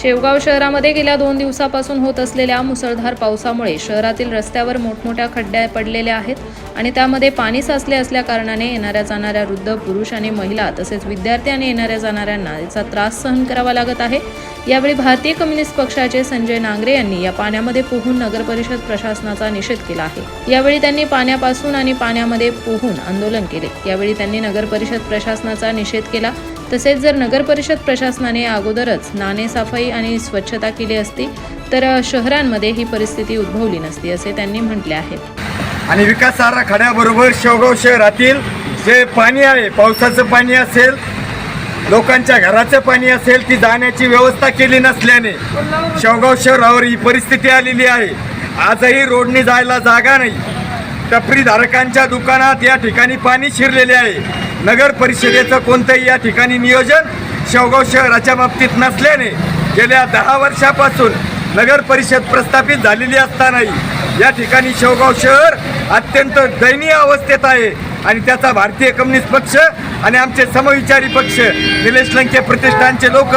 शेवगाव शहरामध्ये गेल्या दोन दिवसापासून होत असलेल्या मुसळधार पावसामुळे शहरातील रस्त्यावर मोठमोठ्या खड्ड्या पडलेल्या आहेत आणि त्यामध्ये पाणी साचले असल्या कारणाने येणाऱ्या जाणाऱ्या वृद्ध पुरुष आणि महिला तसेच विद्यार्थी आणि येणाऱ्या जाणाऱ्यांना याचा त्रास सहन करावा लागत आहे. यावेळी भारतीय कम्युनिस्ट पक्षाचे संजय नांगरे यांनी या पाण्यामध्ये पोहून नगरपरिषद प्रशासनाचा निषेध केला आहे. यावेळी त्यांनी पाण्यापासून आणि पाण्यामध्ये पोहून आंदोलन केले. यावेळी त्यांनी नगरपरिषद प्रशासनाचा निषेध केला. तसेच जर नगर परिषद प्रशासनाने अगोदरच नाणेसाफाई आणि स्वच्छता केली असती तर शहरांमध्ये ही परिस्थिती उद्भवली नसती असे त्यांनी म्हटले आहे. आणि विकास आराखड्याबरोबर शेवगाव शहरातील जे पाणी आहे पावसाचं पाणी असेल लोकांच्या घराचं पाणी असेल ती जाण्याची व्यवस्था केली नसल्याने शेवगाव शहरावर ही परिस्थिती आलेली आहे. आजही रोडने जायला जागा नाही. टपरीधारकांच्या दुकानात या ठिकाणी पाणी शिरलेले आहे. नगर परिषदेचं कोणतंही या ठिकाणी नियोजन शेवगाव शहराच्या बाबतीत नसल्याने गेल्या दहा वर्षापासून नगर परिषद प्रस्थापित झालेली असतानाही या ठिकाणी शेवगाव शहर अत्यंत दयनीय अवस्थेत आहे आणि त्याचा भारतीय कम्युनिस्ट पक्ष आणि आमचे समविचारी पक्ष निलेश लंके प्रतिष्ठानचे लोक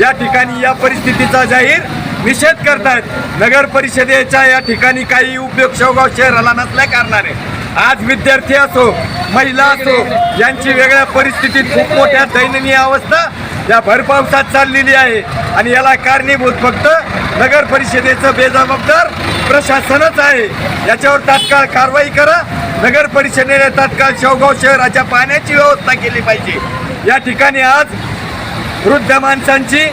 या ठिकाणी या परिस्थितीचा जाहीर निषेध करतात नगर परिषदेच्या या ठिकाणी काही उपयोग शेवगाव शहराला नसल्या कारणाने. आज विद्यार्थी असो महिला असो यांची वेगळ्या परिस्थितीत खूप मोठ्या दयनीय अवस्था या भरपावसात चाललेली आहे. आणि याला कारणीभूत फक्त नगर परिषदेचं बेजबाबदार प्रशासनच आहे. याच्यावर तात्काळ कारवाई करा. नगर परिषदेने तात्काळ शेवगाव शहराच्या पाण्याची व्यवस्था केली पाहिजे. या ठिकाणी आज वृद्ध माणसांची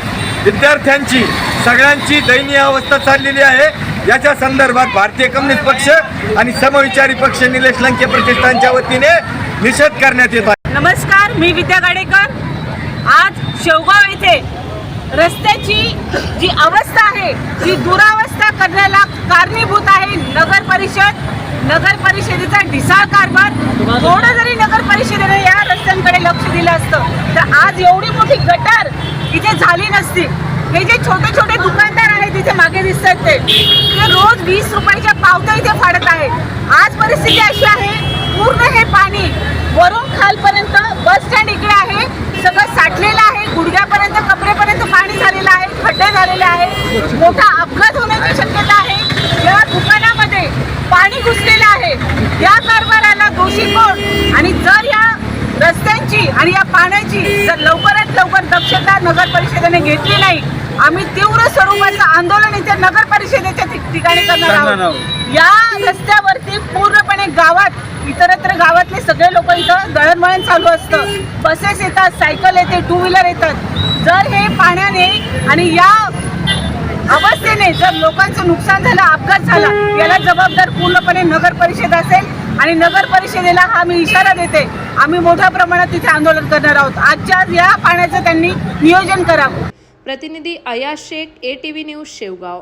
विद्यार्थ्यांची सगळ्यांची दयनीय अवस्था चाललेली आहे. याच्या संदर्भात भारतीय कम्युनिस्ट पक्ष आणि समविचारी पक्ष निलेश लंके प्रतिष्ठानच्या वतीने निषेध करण्यात येत आहे. नमस्कार मी विद्या गाडेकर. आज शेवगाव येथे रस्त्याची जी अवस्था आहे ती दुरावस्था करण्याला कारणीभूत आहे नगर परिषद. नगर परिषदेचा ढिसाळ कारभार. थोडं जरी नगर परिषदेने या रस्त्यांकडे लक्ष दिलं असतं तर आज एवढी मोठी गटार इथे झाली नसती हे जे छोटे छोटे दुकानदार आहेत इथे मागे ते रोज वीस रुपयाच्या पावत्या इथे फाडत आहे. आज परिस्थिती अशी आहे पूर्ण हे पाणी वरून खालपर्यंत बस स्टँड इकडे आहे. सगळं साठलेलं आहे गुडघ्यापर्यंत कपडेपर्यंत पाणी झालेलं आहे खड्डे झालेले आहे मोठा अपघात होण्याची शक्यता आहे. या दुकानामध्ये पाणी घुसलेलं आहे. या कारभाराला दोषी कोण? आणि जर रस्त्यांची आणि या पाण्याची जर लवकरात लवकर दक्षता नगर परिषदेने घेतली नाही आम्ही तीव्र स्वरूपाचं आंदोलन इथे नगर परिषदेच्या ठिक- ठिकाणी करणार आहोत. या रस्त्यावरती पूर्णपणे गावात इतरत्र गावातले सगळे लोक इथं दळणवळण चालू असतं. बसेस येतात सायकल येते टू व्हीलर येतात. जर हे पाण्याने आणि या अवस्थेने जर लोकांचं नुकसान झालं अपघात झाला याला जबाबदार पूर्णपणे नगर परिषद असेल. आणि नगर परिषदेला हा मी इशारा देते आम्ही मोठ्या प्रमाणात तिथे आंदोलन करणार आहोत. आजच्या आज या पाण्याचं त्यांनी नियोजन करावं. प्रतिनिधी Aya Shaikh A T V news Shevgaon.